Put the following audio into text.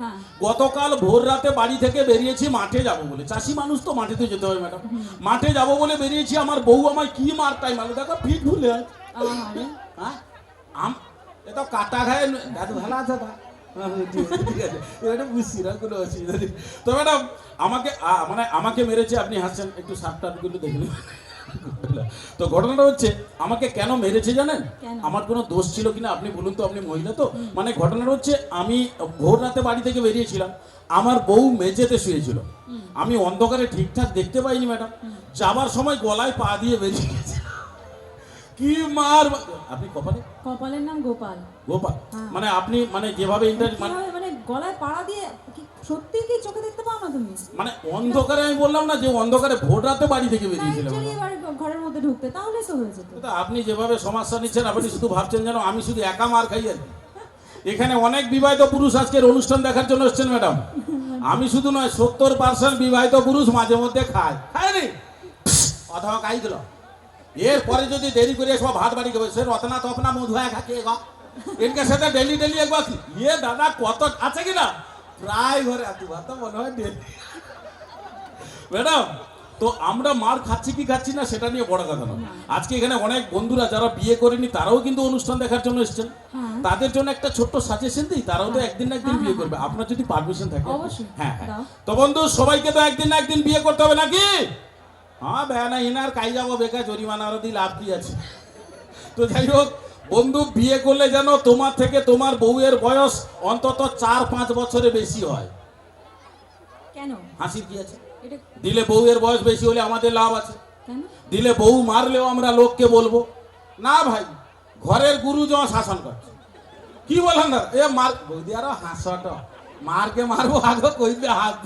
হ্যাঁ। গতকাল ভোর রাতে বাড়ি থেকে বেরিয়েছি মাঠে যাব বলে। চাষি মানুষ তো মাঠে তো যেতে হবে ম্যাডাম। মাঠে যাব বলে বেরিয়েছি আমার বউ আমায় কি মার টাইম আলো দেখো ফিট ভুলে হ্যাঁ? আম এ তো কাটা খায় ভালো আছে হ্যাঁ, ঠিক আছে, এটা তো ম্যাডাম আমাকে মানে আমাকে মেরেছে আপনি হাসছেন একটু সাপটাপগুলো দেখে নেবেন। তো ঘটনাটা হচ্ছে আমাকে কেন মেরেছে জানেন? আমার কোনো দোষ ছিল কিনা আপনি বলুন তো আপনি মহিলা তো? মানে ঘটনাটা হচ্ছে আমি ভোর রাতে বাড়ি থেকে বেরিয়েছিলাম আমার বউ মেঝেতে শুয়েছিল। আমি অন্ধকারে ঠিকঠাক দেখতে পাইনি ম্যাডাম। যাবার সময় গলায় পা দিয়ে বেরিয়ে গেছে। কি মার আপনি কপালে? কপালের নাম গোপাল। গোপাল। হ্যাঁ। মানে আপনি মানে যেভাবে ইন্টার মানে গলায় পাড়া দিয়ে সত্যি কি চোখে দেখতে পাও না তুমি? মানে অন্ধকারে আমি বললাম না যে অন্ধকারে ভোর রাতে বাড়ি থেকে বেরিয়েছিলাম ঘরের মধ্যে ঢুকতে তাহলে তো হয়ে যেত। আপনি যেভাবে সমস্যা নিচ্ছেন আপনি শুধু ভাবছেন যেন আমি শুধু একা মার খাই আর এখানে অনেক বিবাহিত পুরুষ আজকের অনুষ্ঠান দেখার জন্য এসছেন ম্যাডাম। আমি শুধু নয় সত্তর পার্সেন্ট বিবাহিত পুরুষ মাঝে মধ্যে খায়। খায় নি? অথবা খাই দিল এরপরে যদি দেরি করে সব ভাত বাড়ি খাবে সে রতনা তপনা মধুয়া খাকে এনকে সাথে ডেলি ডেলি একবার ইয়ে দাদা কত আছে কি না প্রায় ঘরে আতু ভাত মনে হয় ডেলি ম্যাডাম তো আমরা মার খাচ্ছি কি খাচ্ছি না সেটা নিয়ে বড় কথা নয়। আজকে এখানে অনেক বন্ধুরা যারা বিয়ে করেনি তারাও কিন্তু অনুষ্ঠান দেখার জন্য এসেছেন। হ্যাঁ। তাদের জন্য একটা ছোট্ট সাজেশন দিই তারাও তো একদিন না একদিন বিয়ে করবে। আপনার যদি পারমিশন থাকে হ্যাঁ হ্যাঁ। তো বন্ধু সবাইকে তো একদিন না একদিন বিয়ে করতে হবে নাকি? হ্যাঁ বেয়ানা ইনার কাই যাব বেকার জরিমানা আরও দিয়ে লাভ কি আছে? তো যাই হোক বন্ধু বিয়ে করলে যেন তোমার থেকে তোমার বউয়ের বয়স অন্তত চার পাঁচ বছরে বেশি হয়। কেন? হাসির কি আছে? দিলে বউয়ের বয়স বেশি হলে আমাদের লাভ আছে। দিলে বউ মারলেও আমরা লোককে বলব। না ভাই ঘরের গুরুজন শাসন করছে। কি বলেন না এ মার বৌদি আরও হাসট মারকে মারবো আগে কইতে হাত।